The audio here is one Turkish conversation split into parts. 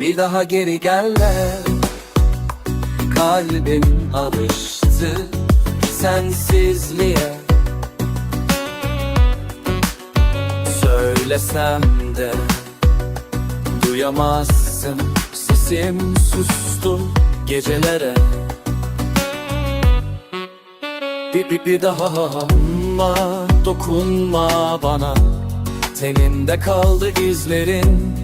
Bir daha geri geller Kalbim alıştı sensizliğe. Söylesem de duyamazsın sesim sustu gecelere. Bir, bir, bir daha ama dokunma bana. Teninde kaldı izlerin.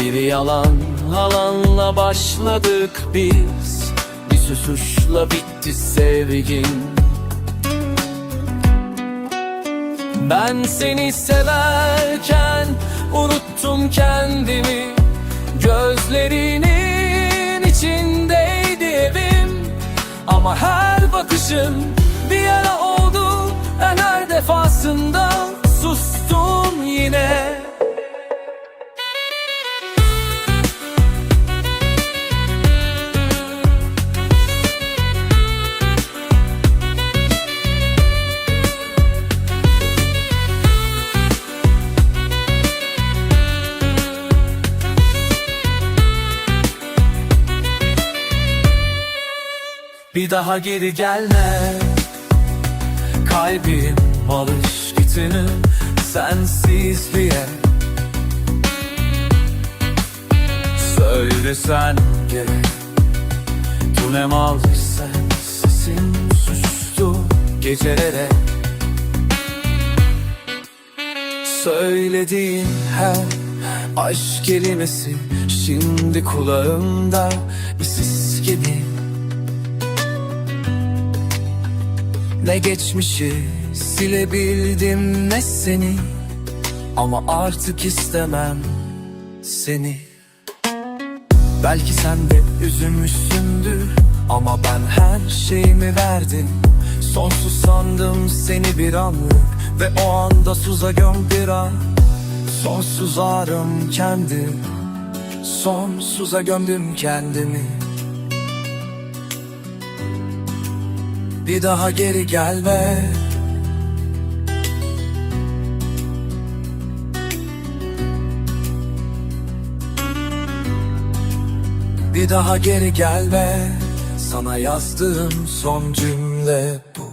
Bir yalan alanla başladık biz. Bir susuşla bitti sevgin. Ben seni severken unuttum kendimi. Gözlerinin içindeydi evim. Ama her bakışın bir yara oldu. Ben her defasında Bir daha geri gelme. Kalbim alış gitinin sensizliğe. Söylesen gerek. Tu ne aldıysan sesin sustu gecelere. Söylediğin her aşk kelimesi Şimdi kulağımda bir Ne geçmişi silebildim ne seni Ama artık istemem seni. Belki sen de üzülmüşsündür Ama ben her şeyimi verdim. Sonsuz sandım seni bir anlık Ve o anda suza göm bir an Sonsuz ağrım kendi Sonsuza gömdüm kendimi Bir daha geri gelme. Bir daha geri gelme. Sana yazdığım son cümle bu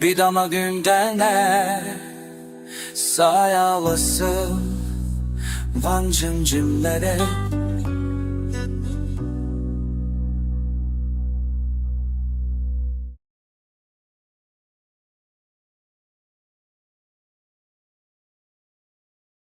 Bir dama günden ne Sayalasın. Vancın cümlere